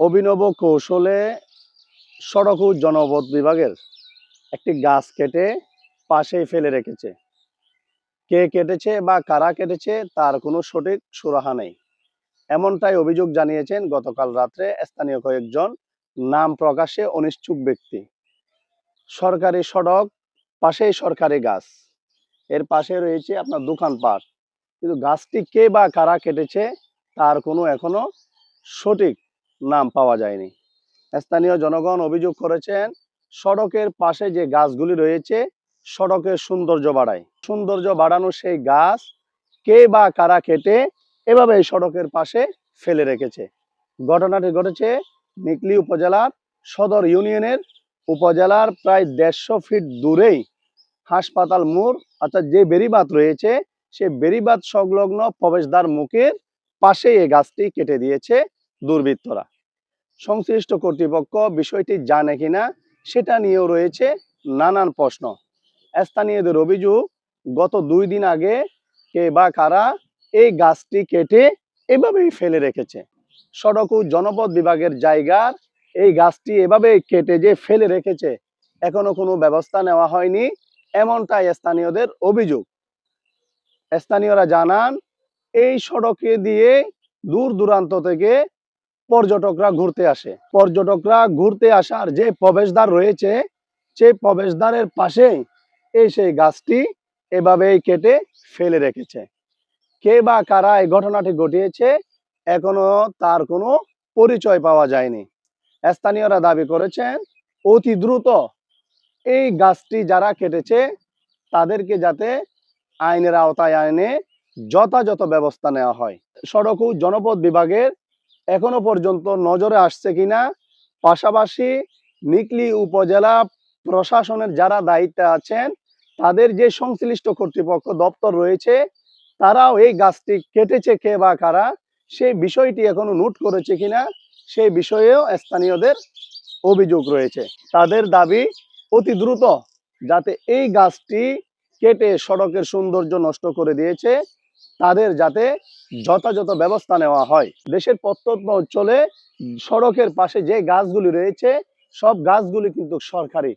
অভিনব কৌশলে সড়ক ও জনপথ বিভাগের একটি গাছ কেটে পাশেই ফেলে রেখেছে। কে কেটেছে বা কারা কেটেছে তার কোনো সঠিক সুরাহা নেই। এমনটাই অভিযোগ জানিয়েছেন গতকাল রাত্রে স্থানীয় কয়েকজন নাম প্রকাশে অনিচ্ছুক ব্যক্তি। সরকারি সড়ক, পাশেই সরকারি গাছ। এর পাশে রয়েছে আপনার দোকানপাট। কিন্তু গাছটি কে বা কারা কেটেছে তার কোনো এখনও সঠিক নাম পাওয়া যায়নি। স্থানীয় জনগণ অভিযোগ করেছেন, সড়কের পাশে যে গাছগুলি রয়েছে, সড়কের সৌন্দর্য বাড়ায়। সৌন্দর্য বাড়ানো সেই গাছ কে বা কারা কেটে এভাবে সড়কের পাশে ফেলে রেখেছে। ঘটনাটি ঘটেছে নিকলি উপজেলার সদর ইউনিয়নের উপজেলার প্রায় দেড়শো ফিট দূরেই। হাসপাতাল মোড়, অর্থাৎ যে বেরিবাদ রয়েছে, সে বেরিবাদ সংলগ্ন প্রবেশদ্বার মুখের পাশে এই গাছটি কেটে দিয়েছে। দুর্বৃত্তরা। সংশ্লিষ্ট কর্তৃপক্ষ বিষয়টি জানে কিনা সেটা নিয়েও রয়েছে নানান প্রশ্ন। স্থানীয়দের অভিযোগ, গত দুই দিন আগে কে বা কারা এই গাছটি কেটে এভাবেই ফেলে রেখেছে। সড়ক ও জনপদ বিভাগের জায়গার এই গাছটি এভাবে কেটে যে ফেলে রেখেছে, এখনও কোনো ব্যবস্থা নেওয়া হয়নি এমনটাই স্থানীয়দের অভিযোগ। স্থানীয়রা জানান, এই সড়কে দিয়ে দূর দূরান্ত থেকে পর্যটকরা ঘুরতে আসে। পর্যটকরা ঘুরতে আসার যে প্রবেশদ্বার রয়েছে সেই প্রবেশদ্বারের পাশে এই সেই গাছটি এভাবেই কেটে ফেলে রেখেছে। কে বা কারা এই ঘটনাটি ঘটিয়েছে, এখনও তার কোনো পরিচয় পাওয়া যায়নি। স্থানীয়রা দাবি করেছেন, অতি দ্রুত এই গাছটি যারা কেটেছে, তাদেরকে যাতে আইনের আওতায় আইনে যথাযথ ব্যবস্থা নেওয়া হয়। সড়ক ও জনপদ বিভাগের এখনও পর্যন্ত নজরে আসছে কিনা? পাশাপাশি নিকলি উপজেলা প্রশাসনের যারা দায়িত্বে আছেন, তাদের যে সংশ্লিষ্ট কর্তৃপক্ষ দপ্তর রয়েছে, তারাও এই গাছটি কেটেছে কে বা কারা, সেই বিষয়টি এখনও নোট করেছে কিনা, সেই বিষয়েও স্থানীয়দের অভিযোগ রয়েছে। তাদের দাবি, অতি দ্রুত যাতে এই গাছটি কেটে সড়কের সৌন্দর্য নষ্ট করে দিয়েছে, তাদের যাতে যথাযথ ব্যবস্থা নেওয়া হয়। দেশের প্রত্যন্ত অঞ্চলে সড়কের পাশে যে গাছগুলি রয়েছে, সব গাছগুলি কিন্তু সরকারি।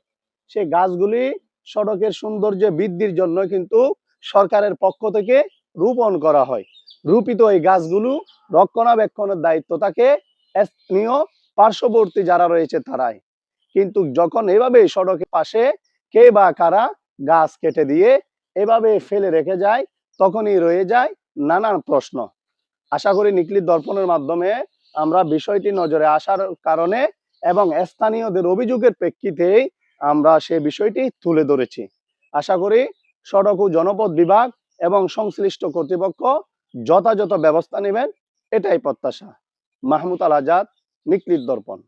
সেই গাছগুলি সড়কের সৌন্দর্য বৃদ্ধির জন্য কিন্তু সরকারের পক্ষ থেকে রোপণ করা হয়। রূপিত এই গাছগুলো রক্ষণাবেক্ষণের দায়িত্ব থাকে স্থানীয় পার্শ্ববর্তী যারা রয়েছে তারাই। কিন্তু যখন এভাবে সড়কের পাশে কে বা কারা গাছ কেটে দিয়ে এভাবে ফেলে রেখে যায়, তখনই রয়ে যায় নানান প্রশ্ন। আশা করি নিকলি দর্পণের মাধ্যমে আমরা বিষয়টি নজরে আসার কারণে এবং স্থানীয়দের অভিযোগের প্রেক্ষিতেই আমরা সে বিষয়টি তুলে ধরেছি। আশা করি সড়ক ও জনপদ বিভাগ এবং সংশ্লিষ্ট কর্তৃপক্ষ যথাযথ ব্যবস্থা নেবেন, এটাই প্রত্যাশা। মাহমুদ আল আজাদ নিকলির দর্পণ।